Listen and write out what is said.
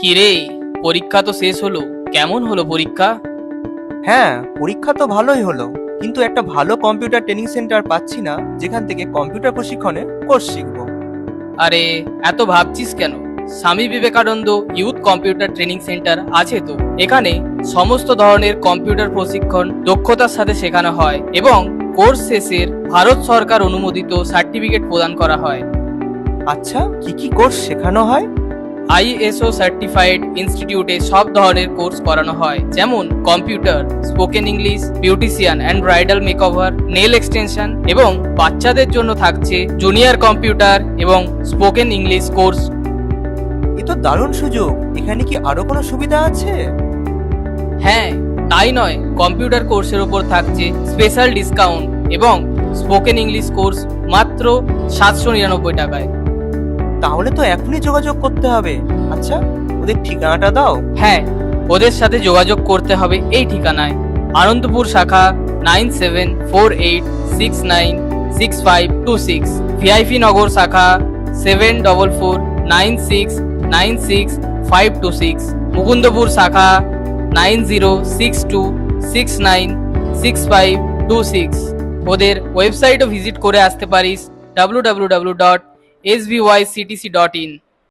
কিরে পরীক্ষা তো শেষ হলো। কেমন হলো পরীক্ষা? হ্যাঁ পরীক্ষা তো ভালোই হলো কিন্তু একটা ভালো কম্পিউটার ট্রেনিং সেন্টার পাচ্ছি না যেখান থেকে কম্পিউটার প্রশিক্ষণের কোর্স শিখব। আরে এত ভাবছিস কেন? Swami Vivekananda youth computer training centre আছে তো এখানে সমস্ত ধরনের কম্পিউটার প্রশিক্ষণ দক্ষতার সাথে শেখানো হয় এবং কোর্স শেষের ভারত সরকার অনুমোদিত সার্টিফিকেট প্রদান করা হয়। আচ্ছা কি কি কোর্স শেখানো হয়? আইএসও সার্টিফাইড ইনস্টিটিউটে সব ধরনের কোর্স করানো হয়। যেমন computer spoken English beautician and bridal makeover nail extension এবং বাচ্চাদের জন্য থাকছে জুনিয়র কম্পিউটার এবং স্পোকেন ইংলিশ কোর্স। এ তো দারুণ সুযোগ। এখানে কি আরও কোনো সুবিধা আছে? হ্যাঁ তাই নয়। কম্পিউটার কোর্সের উপর থাকছে স্পেশাল ডিসকাউন্ট এবং স্পোকেন ইংলিশ কোর্স মাত্র সাতশো নিরানব্বই টাকায়। তাহলে তো এখনই যোগাযোগ করতে হবে। আচ্ছা ওদের ঠিকানাটা দাও। হ্যাঁ ওদের সাথে যোগাযোগ করতে হবে এই ঠিকানায়। আনন্দপুর শাখা nine seven four eight six nine six five two six. VIP Nagar শাখা seven double four nine six nine six five two six. Mukundapur শাখা nine zero six two six nine six five two six. ওদের ওয়েবসাইটও visit করে আসতে পারিস। W W W dot svyctc.in